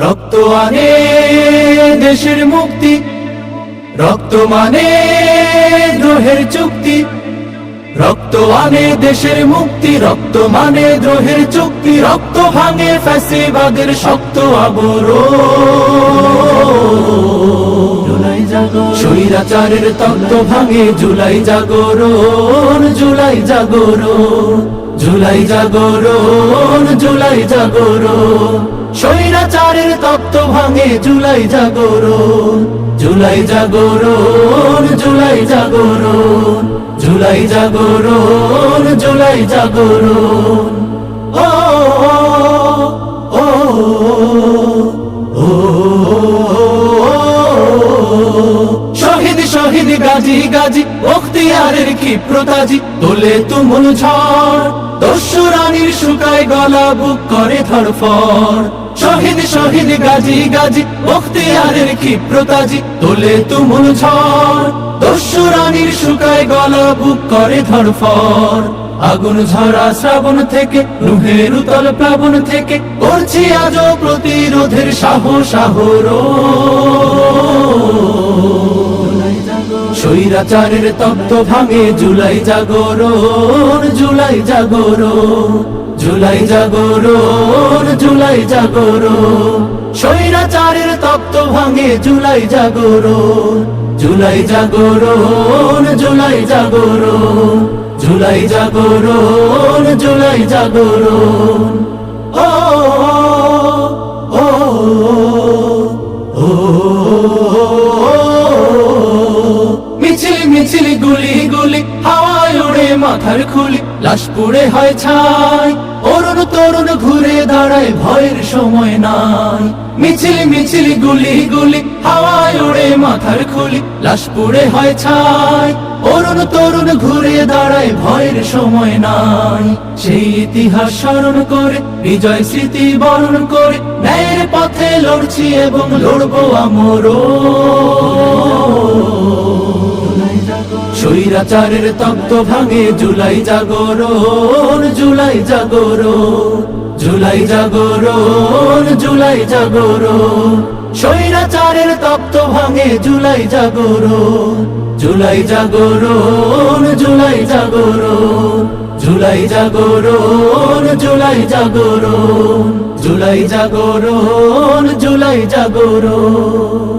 রক্ত আনে দেশের মুক্তি, রক্ত মানে দ্রোহের চুক্তি। রক্ত আনে দেশের মুক্তি, রক্ত মানে দ্রোহের চুক্তি। রক্ত ভাঙে ফ্যাসিবাদের শক্ত আবরণ। স্বৈরাচারের তত্ত্ব ভাঙে জুলাই জাগরণ জুলাই জাগরণ। জুলাই জাগরণ জুলাই জাগরণ। স্বৈরাচারের তত্ত্ব ভাঙে জুলাই জাগরণ জুলাই জাগরণ জুলাই জাগরণ জুলাই জাগরণ জুলাই জাগরণ। শহীদ গাজী গাজী বখতিয়ারের ক্ষিপ্রতাজি তোলে তুমুল ঝড়। দস্যু শুকায় গলা বুক করে ধরফর শহীদ শহীদ গাজী গাজী বখতিয়ারের ক্ষিপ্রতাজি তোলে তুমুল ঝড়। দস্যু রানীর শুকায় গলা বুক করে ধরফর আগুন ঝরা শ্রাবণ থেকে, রুহের উতল প্লাবন থেকে, করছি আজও প্রতিরোধের সাহস সাহরো স্বৈরাচারের তত্ত্ব ভাঙে, জুলাই জাগরণ জুলাই জাগরণ জুলাই জাগরণ জুলাই জাগরণ। স্বৈরাচারের তত্ত্ব ভাঙে, জুলাই জাগরণ জুলাই জাগরণ জুলাই জাগরণ জুলাই জাগরণ জুলাই জাগরণ। গুলি গুলি, হাওয়ায় উড়ে মাথার খুলি। লাশ পুড়ে হয় ছাই, অরুণ তরুণ ঘুরে দাঁড়ায়, ভয়ের সময় নাই। মিছিল মিছিল, গুলি গুলি, হাওয়ায় উড়ে মাথার খুলি। লাশ পুড়ে হয় ছাই, অরুণ তরুণ ঘুরে দাঁড়ায়, ভয়ের সময় নাই। সেই ইতিহাস স্মরণ করে, বিজয় স্মৃতি বরণ করে, ন্যায়ের পথে লড়ছি এবং লড়বো আমরও। স্বৈরাচারের তপ্ত ভাঙে, জুলাই জাগরণ জুলাই জাগরণ জুলাই জাগরণ জুলাই জাগরণ। স্বৈরাচারের তপ্ত ভাঙে, জুলাই জাগরণ জুলাই জাগরণ জুলাই জাগরণ জুলাই জাগরণ জুলাই জাগরণ জুলাই জাগরণ জুলাই জাগরণ।